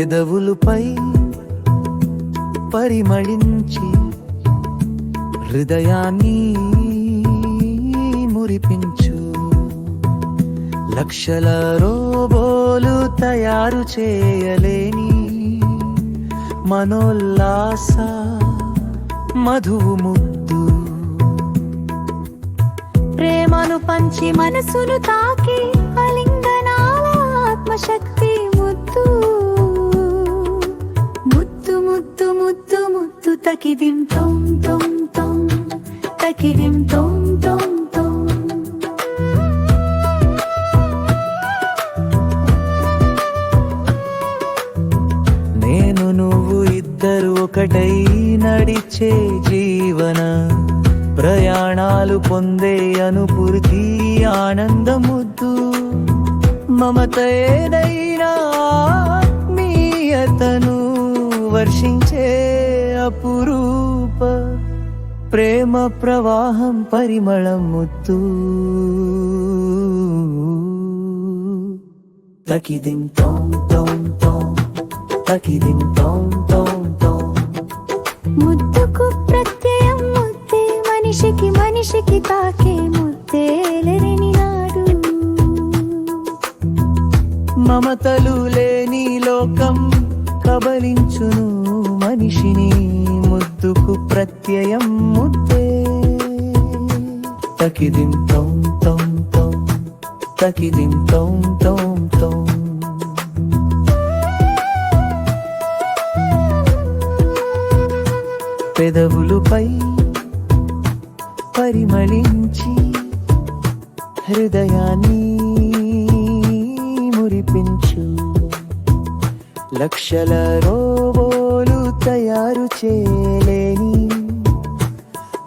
పెదవులుపై పరిమళించి హృదయాన్ని మురిపించు. లక్షల రోబోలు తయారు చేయలేని మనోల్లాస మధువు ముద్దు ప్రేమను పంచి మనసును తాకి ఆత్మశక్తి తకిదిం తొం తొం తొం తకిదిం తొం తొం తొం. నేను నువ్వు ఇద్దరు ఒకటై నడిచే జీవన ప్రయాణాలు పొందే అనుపూర్తి ఆనందముద్దు. మమత ఏదైనా అతను వర్షించే అపురూప ప్రేమ ప్రవాహం పరిమళం ముద్దు తకిదిం తోం తోం తోం తకిదిం తోం తోం తోం. ముద్దుకు ప్రత్యయం ముద్దే మనిషికి మనిషికి తాకే ముద్దేలరిని నాడు. మమతలు లేని లోకం కబలించును మనిషిని ముద్దుకు ప్రత్యయం ముద్దే. తకిదిం తోం తోం తోం తకిదిం తోం తోం తోం. పెదవులుపై పరిమళించి హృదయాన్ని లక్షల రోబోలు తయారు చేయలేని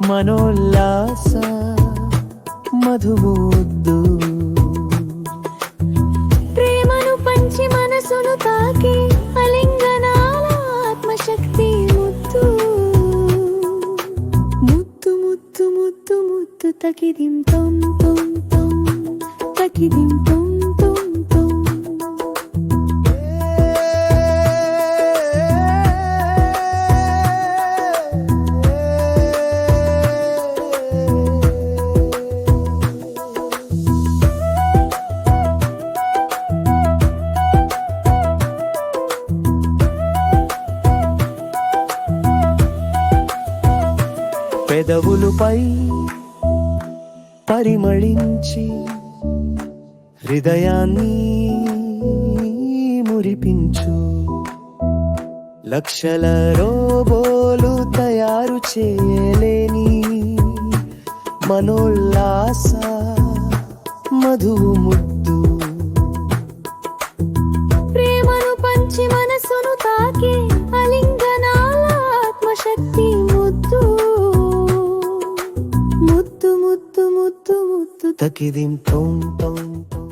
మనోల్లాస మధుముద్దు. ప్రేమను పంచి మనసును తాకి అలింగనాల ఆత్మశక్తి ముద్దు. ముత్తు ముత్తు ముత్తు ముత్తు తకిదిం తొం తొం తొం తకిదిం పెదవులుపై పరిమళించి హృదయాన్ని మురిపించు. లక్షల రోబోలు తయారు చేయలేని మనోల్లాస మధువు ముద్ద ముద్దు ముద్దు ముద్దు ముద్దు తకిదిం తోం తోం